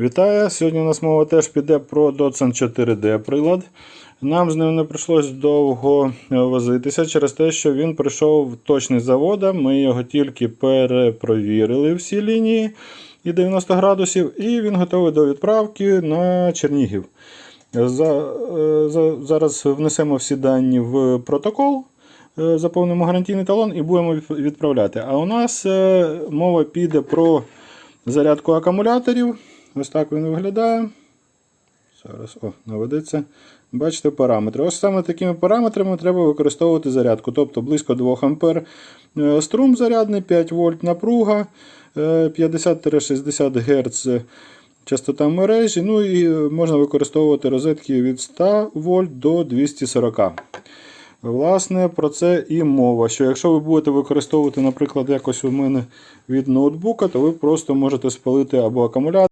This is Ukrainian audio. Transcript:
Вітаю! Сьогодні у нас мова теж піде про Dotson 4D прилад. Нам з ним не прийшлось довго е, возитися через те, що він прийшов точний завода. Ми його тільки перепровірили всі лінії і 90 градусів, і він готовий до відправки на Чернігів. За, е, за, зараз внесемо всі дані в протокол. е, Заповнимо гарантійний талон і будемо відправляти. А у нас мова піде про зарядку акумуляторів. Ось так він виглядає. Зараз о, наведеться. Бачите параметри. Ось саме такими параметрами треба використовувати зарядку. Тобто близько 2 А е, струм зарядний, 5 вольт напруга, е, 50-60 Гц частота мережі. Ну і е, можна використовувати розетки від 100 вольт до 240. Власне, про це і мова. Що якщо ви будете використовувати, наприклад, якось у мене від ноутбука, то ви просто можете спалити або акумулятор.